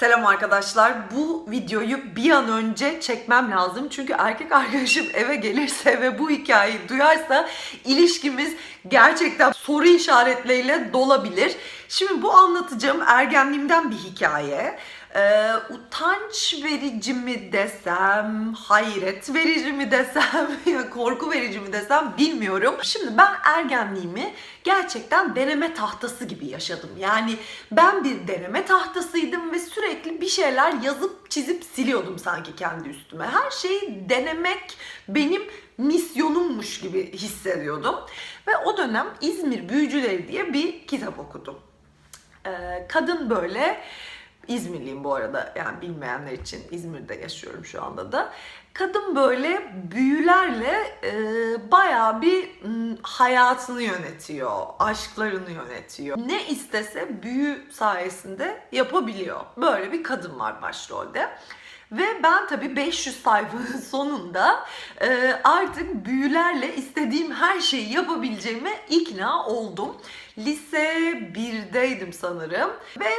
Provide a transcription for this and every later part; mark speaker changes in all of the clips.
Speaker 1: Selam arkadaşlar. Bu videoyu bir an önce çekmem lazım. Çünkü erkek arkadaşım eve gelirse ve bu hikayeyi duyarsa ilişkimiz gerçekten soru işaretleriyle dolabilir. Şimdi bu anlatacağım ergenliğimden bir hikaye. Ee, utanç verici mi desem, hayret verici mi desem, ya korku verici mi desem bilmiyorum. Şimdi ben ergenliğimi gerçekten deneme tahtası gibi yaşadım. Yani ben bir deneme tahtasıydım ve sürekli bir şeyler yazıp çizip siliyordum sanki kendi üstüme. Her şeyi denemek benim misyonummuş gibi hissediyordum. Ve o dönem İzmir Büyücüleri diye bir kitap okudum. Ee, kadın böyle İzmirliyim bu arada yani bilmeyenler için İzmir'de yaşıyorum şu anda da. Kadın böyle büyülerle e, bayağı bir m, hayatını yönetiyor, aşklarını yönetiyor. Ne istese büyü sayesinde yapabiliyor. Böyle bir kadın var başrolde. Ve ben tabii 500 sayfanın sonunda e, artık büyülerle istediğim her şeyi yapabileceğime ikna oldum. Lise 1'deydim sanırım ve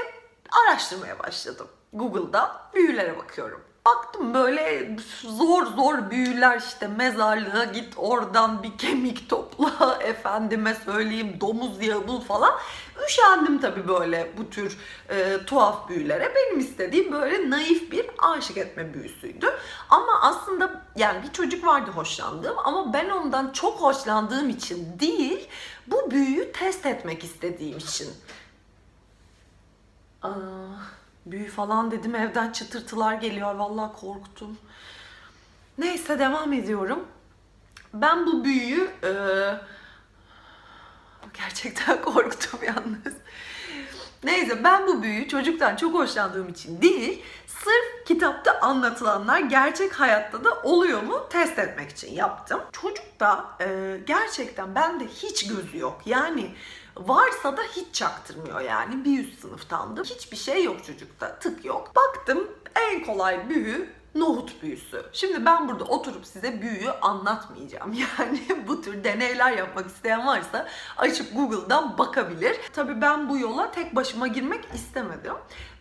Speaker 1: araştırmaya başladım. Google'da büyülere bakıyorum. Baktım böyle zor zor büyüler işte mezarlığa git oradan bir kemik topla efendime söyleyeyim domuz yağı bul falan. Üşendim tabii böyle bu tür e, tuhaf büyülere. Benim istediğim böyle naif bir aşık etme büyüsüydü. Ama aslında yani bir çocuk vardı hoşlandığım ama ben ondan çok hoşlandığım için değil bu büyüyü test etmek istediğim için. Aa, büyü falan dedim evden çıtırtılar geliyor vallahi korktum. Neyse devam ediyorum. Ben bu büyüyü e, gerçekten korktum yalnız. Neyse ben bu büyüyü çocuktan çok hoşlandığım için değil, sırf kitapta anlatılanlar gerçek hayatta da oluyor mu test etmek için yaptım. Çocukta e, gerçekten bende hiç gözü yok. Yani varsa da hiç çaktırmıyor yani. Bir üst sınıftandım. Hiçbir şey yok çocukta. Tık yok. Baktım en kolay büyü nohut büyüsü. Şimdi ben burada oturup size büyüyü anlatmayacağım. Yani bu tür deneyler yapmak isteyen varsa açıp Google'dan bakabilir. Tabii ben bu yola tek başıma girmek istemedim.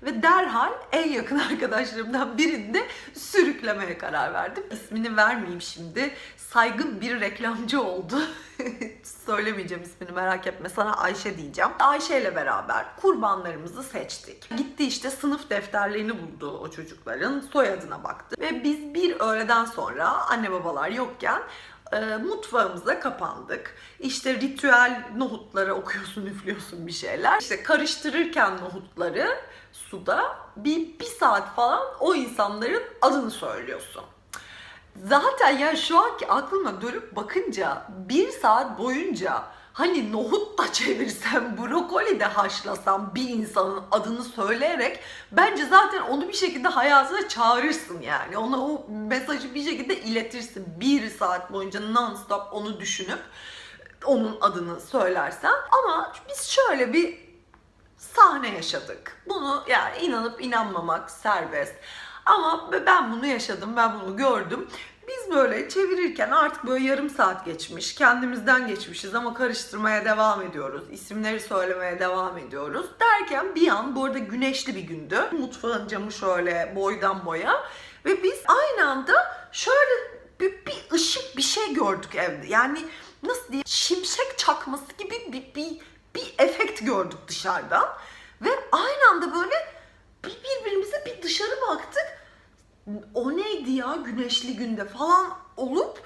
Speaker 1: Ve derhal en yakın arkadaşlarımdan birini de sürüklemeye karar verdim. İsmini vermeyeyim şimdi. Saygın bir reklamcı oldu. Söylemeyeceğim ismini merak etme. Sana Ayşe diyeceğim. Ayşe ile beraber kurbanlarımızı seçtik. Gitti işte sınıf defterlerini buldu o çocukların. Soyadına baktı. Ve biz bir öğleden sonra anne babalar yokken e, mutfağımıza kapandık. İşte ritüel nohutları okuyorsun, üflüyorsun bir şeyler. İşte karıştırırken nohutları suda bir, bir saat falan o insanların adını söylüyorsun. Zaten yani şu anki aklıma dönüp bakınca bir saat boyunca hani nohut da çevirsem, brokoli de haşlasam bir insanın adını söyleyerek bence zaten onu bir şekilde hayatına çağırırsın yani. Ona o mesajı bir şekilde iletirsin. Bir saat boyunca non-stop onu düşünüp onun adını söylersen. Ama biz şöyle bir sahne yaşadık. Bunu yani inanıp inanmamak serbest. Ama ben bunu yaşadım, ben bunu gördüm. Böyle çevirirken artık böyle yarım saat geçmiş, kendimizden geçmişiz ama karıştırmaya devam ediyoruz. İsimleri söylemeye devam ediyoruz. Derken bir an, bu arada güneşli bir gündü. Mutfağın camı şöyle boydan boya. Ve biz aynı anda şöyle bir, bir ışık bir şey gördük evde. Yani nasıl diyeyim şimşek çakması gibi bir, bir, bir efekt gördük dışarıdan. Ve aynı anda böyle bir birbirimize bir dışarı baktık. O neydi ya güneşli günde falan olup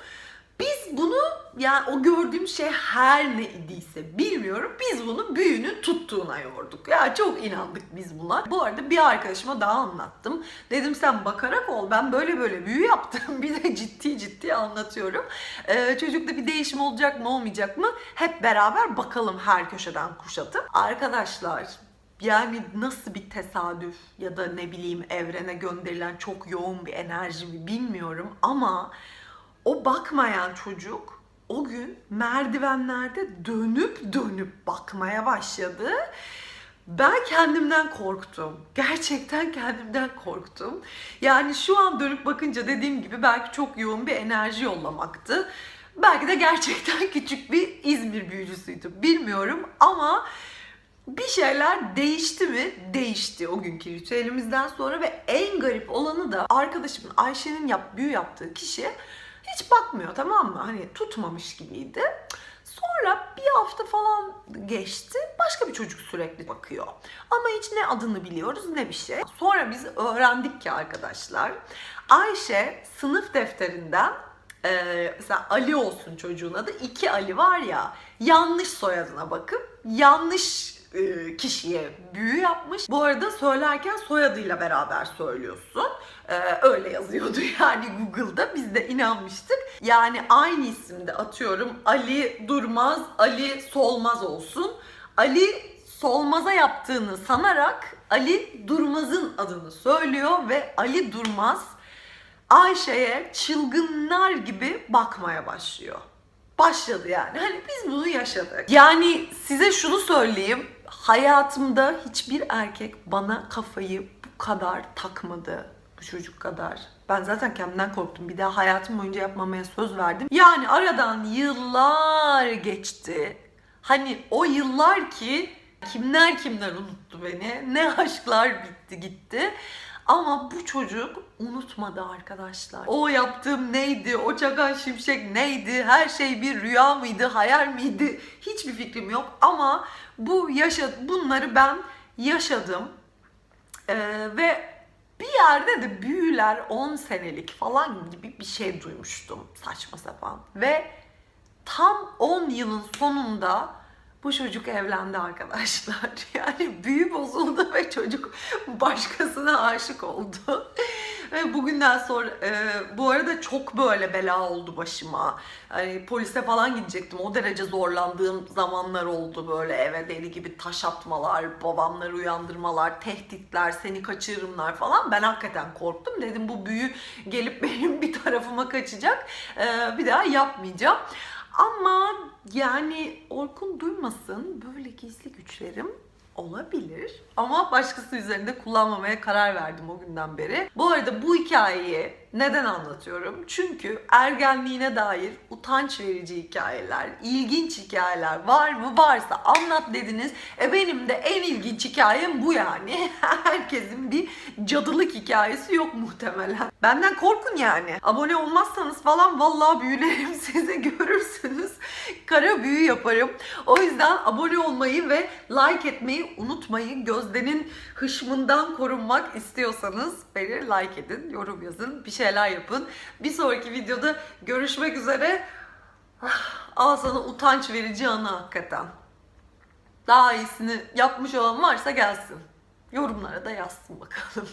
Speaker 1: biz bunu yani o gördüğüm şey her ne idiyse bilmiyorum biz bunu büyünün tuttuğuna yorduk. Ya çok inandık biz buna. Bu arada bir arkadaşıma daha anlattım. Dedim sen bakarak ol ben böyle böyle büyü yaptım. bir de ciddi ciddi anlatıyorum. Ee, çocukta bir değişim olacak mı olmayacak mı hep beraber bakalım her köşeden kuşatıp. Arkadaşlar yani nasıl bir tesadüf ya da ne bileyim evrene gönderilen çok yoğun bir enerji mi bilmiyorum ama o bakmayan çocuk o gün merdivenlerde dönüp dönüp bakmaya başladı. Ben kendimden korktum. Gerçekten kendimden korktum. Yani şu an dönüp bakınca dediğim gibi belki çok yoğun bir enerji yollamaktı. Belki de gerçekten küçük bir İzmir büyücüsüydü. Bilmiyorum ama Bir şeyler değişti mi? Değişti o günkü ritüelimizden sonra ve en garip olanı da arkadaşımın Ayşe'nin yap, büyü yaptığı kişi hiç bakmıyor tamam mı? Hani tutmamış gibiydi. Sonra bir hafta falan geçti. Başka bir çocuk sürekli bakıyor. Ama hiç ne adını biliyoruz ne bir şey. Sonra biz öğrendik ki arkadaşlar Ayşe sınıf defterinden e, mesela Ali olsun çocuğun adı. iki Ali var ya yanlış soyadına bakıp yanlış kişiye büyü yapmış. Bu arada söylerken soyadıyla beraber söylüyorsun. Öyle yazıyordu yani Google'da. Biz de inanmıştık. Yani aynı isimde atıyorum Ali Durmaz, Ali Solmaz olsun. Ali Solmaz'a yaptığını sanarak Ali Durmaz'ın adını söylüyor ve Ali Durmaz Ayşe'ye çılgınlar gibi bakmaya başlıyor. Başladı yani. Hani biz bunu yaşadık. Yani size şunu söyleyeyim. Hayatımda hiçbir erkek bana kafayı bu kadar takmadı. Bu çocuk kadar. Ben zaten kendimden korktum. Bir daha hayatım boyunca yapmamaya söz verdim. Yani aradan yıllar geçti. Hani o yıllar ki kimler kimler unuttu beni. Ne aşklar bitti gitti. Ama bu çocuk unutmadı arkadaşlar. O yaptığım neydi? O çakan şimşek neydi? Her şey bir rüya mıydı? Hayal miydi? Hiçbir fikrim yok. Ama bu yaşa bunları ben yaşadım. Ee, ve bir yerde de büyüler 10 senelik falan gibi bir şey duymuştum saçma sapan. Ve tam 10 yılın sonunda bu çocuk evlendi arkadaşlar. Yani büyü bozuldu ve çocuk başkasına aşık oldu. Ve bugünden sonra e, bu arada çok böyle bela oldu başıma. Hani polise falan gidecektim. O derece zorlandığım zamanlar oldu böyle eve deli gibi taş atmalar, babamları uyandırmalar, tehditler, seni kaçırırımlar falan. Ben hakikaten korktum. Dedim bu büyü gelip benim bir tarafıma kaçacak. E, bir daha yapmayacağım. Ama yani Orkun duymasın böyle gizli güçlerim olabilir. Ama başkası üzerinde kullanmamaya karar verdim o günden beri. Bu arada bu hikayeyi neden anlatıyorum? Çünkü ergenliğine dair utanç verici hikayeler, ilginç hikayeler var mı? Varsa anlat dediniz. E benim de en ilginç hikayem bu yani. Herkesin bir cadılık hikayesi yok muhtemelen. Benden korkun yani. Abone olmazsanız falan vallahi büyülerim size görürsünüz. Kara büyü yaparım. O yüzden abone olmayı ve like etmeyi unutmayın. Gözde'nin hışmından korunmak istiyorsanız beni like edin, yorum yazın, bir şeyler yapın. Bir sonraki videoda görüşmek üzere. Ah, Al sana utanç verici anı hakikaten. Daha iyisini yapmış olan varsa gelsin. Yorumlara da yazsın bakalım.